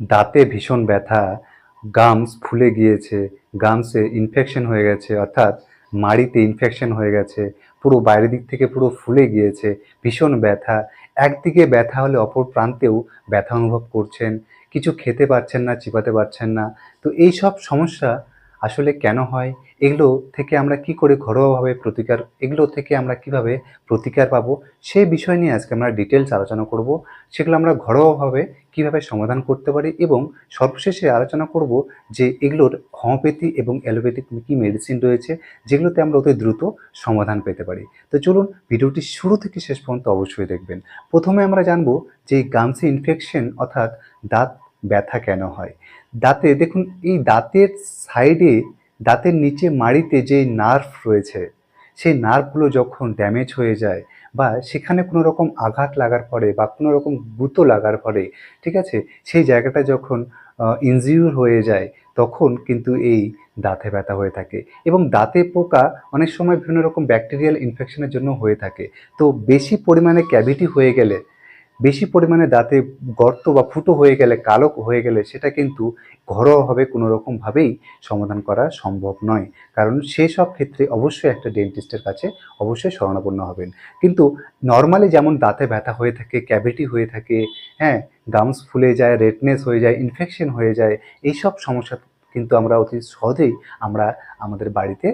দাঁতে ভীষণ ব্যথা, গামস ফুলে গিয়েছে, গামসে ইনফেকশন হয়ে গেছে, অর্থাৎ মাড়িতে ইনফেকশন হয়ে গেছে, পুরো বাইরের দিক থেকে পুরো ফুলে গিয়েছে, ভীষণ ব্যথা। একদিকে ব্যথা হলে অপর প্রান্তেও ব্যথা অনুভব করছেন, কিছু খেতে পারছেন না চিপাতে পারছেন না। তো এই সব সমস্যা আসলে কেন হয়? এগুলো থেকে আমরা কি করে ঘরোয়াভাবে প্রতিকার, এগুলো থেকে আমরা কীভাবে প্রতিকার পাবো? সেই বিষয় নিয়ে আজকে আমরা ডিটেলস আলোচনা করব। সেগুলো আমরা ঘরোয়াভাবে কীভাবে সমাধান করতে পারি এবং সর্বশেষে আলোচনা করব যে এগুলোর হোমিওপ্যাথি এবং অ্যালোপ্যাথিক কী মেডিসিন রয়েছে, যেগুলোতে আমরা অতি দ্রুত সমাধান পেতে পারি। তো চলুন ভিডিওটি শুরু থেকে শেষ পর্যন্ত অবশ্যই দেখবেন। প্রথমে আমরা জানব যে গামসি ইনফেকশন অর্থাৎ দাঁত ব্যথা কেন হয়? দাঁতে, দেখুন, এই দাঁতের সাইডে, দাঁতের নিচে মাড়িতে যে নার্ভ রয়েছে, সেই নার্ভগুলো যখন ড্যামেজ হয়ে যায় বা সেখানে কোনো রকম আঘাত লাগার পরে বা কোনো রকম গুঁতো লাগার পরে, ঠিক আছে, সেই জায়গাটা যখন ইনজিউর হয়ে যায়, তখন কিন্তু এই দাঁতে ব্যথা হয়ে থাকে এবং দাঁতে পোকা অনেক সময় বিভিন্ন রকম ব্যাকটেরিয়াল ইনফেকশনের জন্য হয়ে থাকে। তো বেশি পরিমাণে ক্যাভিটি হয়ে গেলে বেশি পরিমাণে দাঁতে গর্ত বা ফুটো হয়ে গেলে, কালো হয়ে গেলে সেটা কিন্তু ঘরোয়াভাবে কোনো রকমভাবেই সমাধান করা সম্ভব নয়। কারণ সেসব ক্ষেত্রে অবশ্যই একটা ডেন্টিস্টের কাছে অবশ্যই শরণাপন্ন হবেন। কিন্তু নর্মালি যেমন দাঁতে ব্যথা হয়ে থাকে, ক্যাভিটি হয়ে থাকে হ্যাঁ গামস ফুলে যায়, রেডনেস হয়ে যায়, ইনফেকশন হয়ে যায়, এইসব সমস্যা কিন্তু আমরা অতি সহজেই আমরা আমাদের বাড়িতে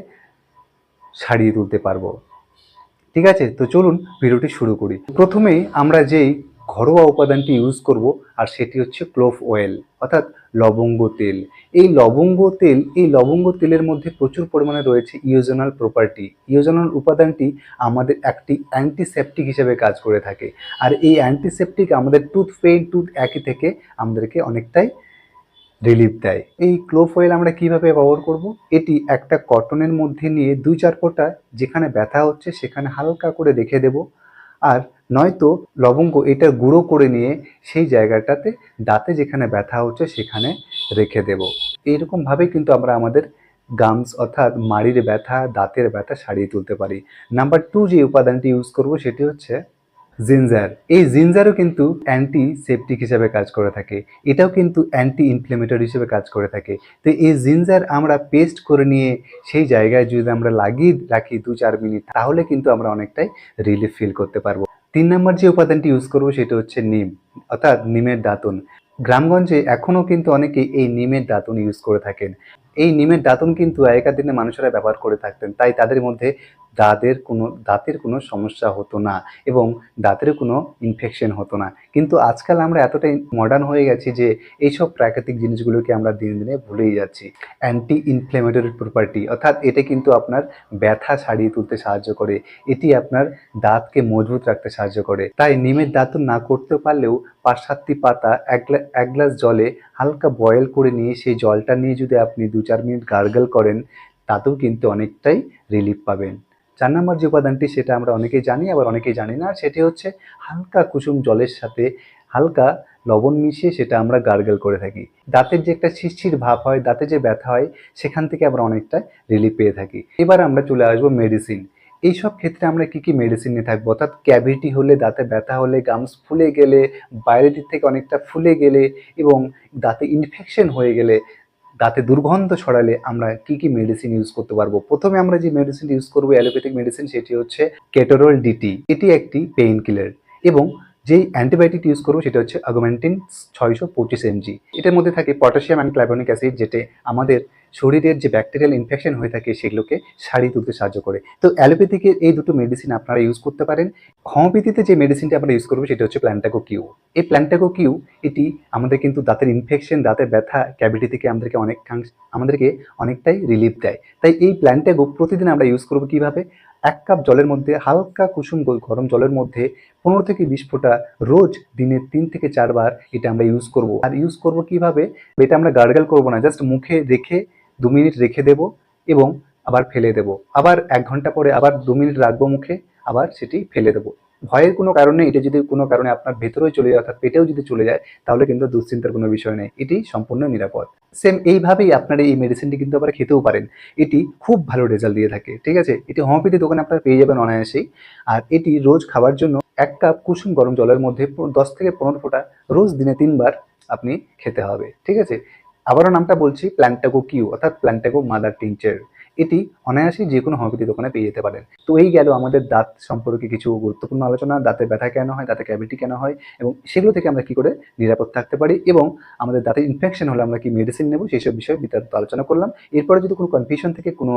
সারিয়ে তুলতে পারব। ঠিক আছে? তো চলুন, ভিডিওটি শুরু করি। প্রথমেই আমরা যেই ঘরোয়া উপাদানটি ইউজ করব, আর সেটি হচ্ছে ক্লোভ অয়েল অর্থাৎ লবঙ্গ তেল। এই লবঙ্গ তেল, এই লবঙ্গ তেলের মধ্যে প্রচুর পরিমাণে রয়েছে ইওজনাল প্রপার্টি ইওজনাল উপাদানটি আমাদের একটি অ্যান্টিসেপটিক হিসেবে কাজ করে থাকে। আর এই অ্যান্টিসেপটিক আমাদের টুথ পেইন টুথ একই থেকে আমাদেরকে অনেকটাই রিলিফ দেয়। এই ক্লোভ অয়েল আমরা কীভাবে ব্যবহার করব? এটি একটা কটনের মধ্যে নিয়ে দুই চার ফোঁটা যেখানে ব্যথা হচ্ছে সেখানে হালকা করে রেখে দেব। আর নয়তো লবঙ্গ এটা গুঁড়ো করে নিয়ে সেই জায়গাটাতে দাঁতে যেখানে ব্যথা হচ্ছে সেখানে রেখে দেব। এইরকমভাবেই কিন্তু আমরা আমাদের গামস অর্থাৎ মাড়ির ব্যথা, দাঁতের ব্যথা সারিয়ে তুলতে পারি। নাম্বার টু যে উপাদানটি ইউজ করব সেটি হচ্ছে জিঞ্জার এই জিঞ্জারও কিন্তু অ্যান্টি সেপটিক হিসেবে কাজ করে থাকে। এটাও কিন্তু অ্যান্টি ইনফ্লেমেটরি হিসেবে কাজ করে থাকে। তো এই জিঞ্জার আমরা পেস্ট করে নিয়ে সেই জায়গায় যদি আমরা লাগিয়ে রাখি দু চার মিনিট, তাহলে কিন্তু আমরা অনেকটাই রিলিফ ফিল করতে পারব। তিন নম্বর যে উপাদানটি ইউজ করব সেটা হচ্ছে নিম, অর্থাৎ নিমের দাঁতন। গ্রামগঞ্জে এখনও কিন্তু অনেকেই এই নিমের দাঁতন ইউজ করে থাকেন। এই নিমের দাঁতন কিন্তু আগেকার দিনে মানুষেরা ব্যবহার করে থাকতেন, তাই তাদের মধ্যে দাঁতের কোনো দাঁতের কোনো সমস্যা হতো না এবং দাঁতের কোনো ইনফেকশন হতো না। কিন্তু আজকাল আমরা এতটাই মডার্ন হয়ে গেছি যে এইসব প্রাকৃতিক জিনিসগুলোকে আমরা দিনে দিনে ভুলেই যাচ্ছি। অ্যান্টি ইনফ্লেমেটরি প্রপার্টি অর্থাৎ এটা কিন্তু আপনার ব্যথা সারিয়ে তুলতে সাহায্য করে। এটি আপনার দাঁতকে মজবুত রাখতে সাহায্য করে। তাই নিমের দাঁতন না করতে পারলেও পাঁচ সাতটি পাতা এক এক গ্লাস জলে হালকা বয়েল করে নিয়ে সেই জলটা নিয়ে যদি আপনি দু চার মিনিট গার্গল করেন, তাতেও কিন্তু অনেকটাই রিলিফ পাবেন। চার নম্বর যে উপাদানটি সেটা আমরা অনেকেই জানি, আবার অনেকেই জানি না, সেটি হচ্ছে হালকা কুসুম জলের সাথে হালকা লবণ মিশিয়ে সেটা আমরা গার্গেল করে থাকি। দাঁতের যে একটা শিরশির ভাব হয়, দাঁতে যে ব্যথা হয়, সেখান থেকে আমরা অনেকটা রিলিফ পেয়ে থাকি। এবার আমরা চলে আসব মেডিসিন এই সব ক্ষেত্রে আমরা কি কি মেডিসিন নিয়ে থাকব? অর্থাৎ ক্যাভিটি হলে দাঁতে ব্যথা হলে গামস ফুলে গেলে, বাইরের দিক থেকে অনেকটা ফুলে গেলে এবং দাঁতে ইনফেকশন হয়ে গেলে দাঁতে দুর্গন্ধ ছড়ালে আমরা কি কি মেডিসিন ইউজ করতে পারব? প্রথমে আমরা যে মেডিসিন ইউজ করব অ্যালোপ্যাথিক মেডিসিন সেটি হচ্ছে কেটোরল ডিটি এটি একটি পেইন কিলার এবং যেই অ্যান্টিবায়োটিক ইউজ করব সেটা হচ্ছে আগমেন্টিন ছয়শো পঁচিশ এমজি এটার মধ্যে থাকে পটাশিয়াম অ্যান্ড ক্লাইবনিক অ্যাসিড যেটা আমাদের শরীরের যে ব্যাকটেরিয়াল ইনফেকশন হয়ে থাকে সেগুলোকে সারিয়ে তুলতে সাহায্য করে। তো অ্যালোপ্যাথিকের এই দুটো মেডিসিন আপনারা ইউজ করতে পারেন। হোমিওপ্যাথিতে যে মেডিসিনটা আমরা ইউজ করব সেটা হচ্ছে প্ল্যান্টাকো কিউ এই প্ল্যান্টাকো কিউ এটি আমাদের কিন্তু দাঁতের ইনফেকশন দাঁতের ব্যথা ক্যাভিটি থেকে আমাদেরকে অনেকাংশ আমাদেরকে অনেকটাই রিলিফ দেয়। তাই এই প্ল্যান্টাকো প্রতিদিন আমরা ইউজ করব কীভাবে? এক কাপ জলের মধ্যে হালকা কুসুম গরম জলের মধ্যে পনেরো থেকে বিশ ফোঁটা রোজ দিনে তিন থেকে চারবার এটা আমরা ইউজ করব। আর ইউজ করব কীভাবে? এটা আমরা গার্গল করব না জাস্ট মুখে রেখে দু মিনিট রেখে দেব এবং আবার ফেলে দেব। আবার এক ঘণ্টা পরে আবার দু মিনিট রাখব মুখে, আবার সেটি ফেলে দেবো। ভয়ের কোনো কারণে, এটা যদি কোনো কারণে আপনার ভেতরেও চলে যায়, অর্থাৎ পেটেও যদি চলে যায়, তাহলে কিন্তু দুশ্চিন্তার কোনো বিষয় নেই। এটি সম্পূর্ণ নিরাপদ। সেম এইভাবেই আপনারা এই মেডিসিনটি কিন্তু আবার খেতেও পারেন। এটি খুব ভালো রেজাল্ট দিয়ে থাকে, ঠিক আছে? এটি হোমিওপ্যাথি দোকানে আপনারা পেয়ে যাবেন অনায়াসেই। আর এটি রোজ খাওয়ার জন্য এক কাপ কুসুম গরম জলের মধ্যে দশ থেকে পনেরো ফোঁটা রোজ দিনে তিনবার আপনি খেতে হবে, ঠিক আছে? আবারও নামটা বলছি প্ল্যান্টাগো কিউ অর্থাৎ প্ল্যান্টাগো মাদার টিংচার এটি অনায়াসেই যে কোনো হোমিওপ্যাথি দোকানে পেয়ে যেতে পারেন। তো এই গেল আমাদের দাঁত সম্পর্কে কিছু গুরুত্বপূর্ণ আলোচনা। দাঁতের ব্যথা কেন হয় দাঁতে ক্যাভিটি কেন হয় এবং সেগুলো থেকে আমরা কী করে নিরাপদ থাকতে পারি এবং আমাদের দাঁতে ইনফেকশন হলে আমরা কি মেডিসিন নেব, সেই সব বিষয়ে বিস্তারিত আলোচনা করলাম। এরপরে যদি কোনো কনফিউশন থেকে কোনো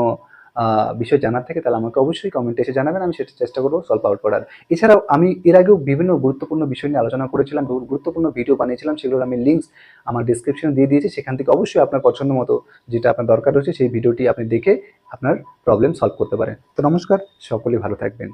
বিষয় জানার থাকে, তাহলে আমাকে অবশ্যই কমেন্টে এসে জানাবেন, আমি সেটা চেষ্টা করব সলভ আউট করার। এছাড়াও আমি এর আগেও বিভিন্ন গুরুত্বপূর্ণ বিষয় নিয়ে আলোচনা করেছিলাম গুরুত্বপূর্ণ ভিডিও বানিয়েছিলাম, সেগুলোর আমি লিঙ্কস আমার ডিসক্রিপশনে দিয়ে দিয়েছি, সেখান থেকে অবশ্যই আপনার পছন্দ মতো যেটা আপনার দরকার রয়েছে, সেই ভিডিওটি আপনি দেখে আপনার প্রবলেম সলভ করতে পারেন। তো নমস্কার, সকলে ভালো থাকবেন।